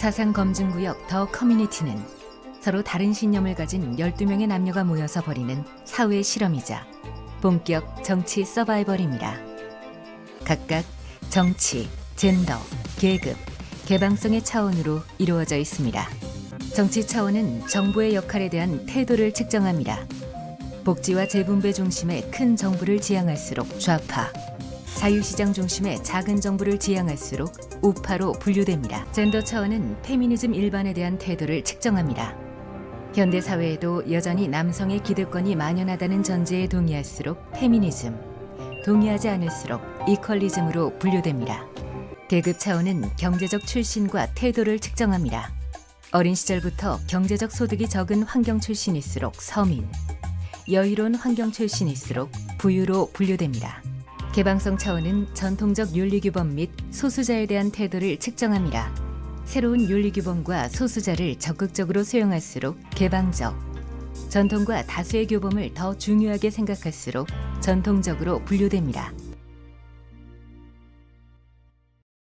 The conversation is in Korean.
사상 검증구역 더 커뮤니티는 서로 다른 신념을 가진 12명의 남녀가 모여서 벌이는 사회 실험이자 본격 정치 서바이벌입니다. 각각 정치, 젠더, 계급, 개방성의 차원으로 이루어져 있습니다. 정치 차원은 정부의 역할에 대한 태도를 측정합니다. 복지와 재분배 중심의 큰 정부를 지향할수록 좌파, 자유시장 중심의 작은 정부를 지향할수록 우파로 분류됩니다. 젠더 차원은 페미니즘 일반에 대한 태도를 측정합니다. 현대 사회에도 여전히 남성의 기득권이 만연하다는 전제에 동의할수록 페미니즘, 동의하지 않을수록 이퀄리즘으로 분류됩니다. 계급 차원은 경제적 출신과 태도를 측정합니다. 어린 시절부터 경제적 소득이 적은 환경 출신일수록 서민, 여유로운 환경 출신일수록 부유로 분류됩니다. 개방성 차원은 전통적 윤리규범 및 소수자에 대한 태도를 측정합니다. 새로운 윤리규범과 소수자를 적극적으로 수용할수록 개방적, 전통과 다수의 규범을 더 중요하게 생각할수록 전통적으로 분류됩니다.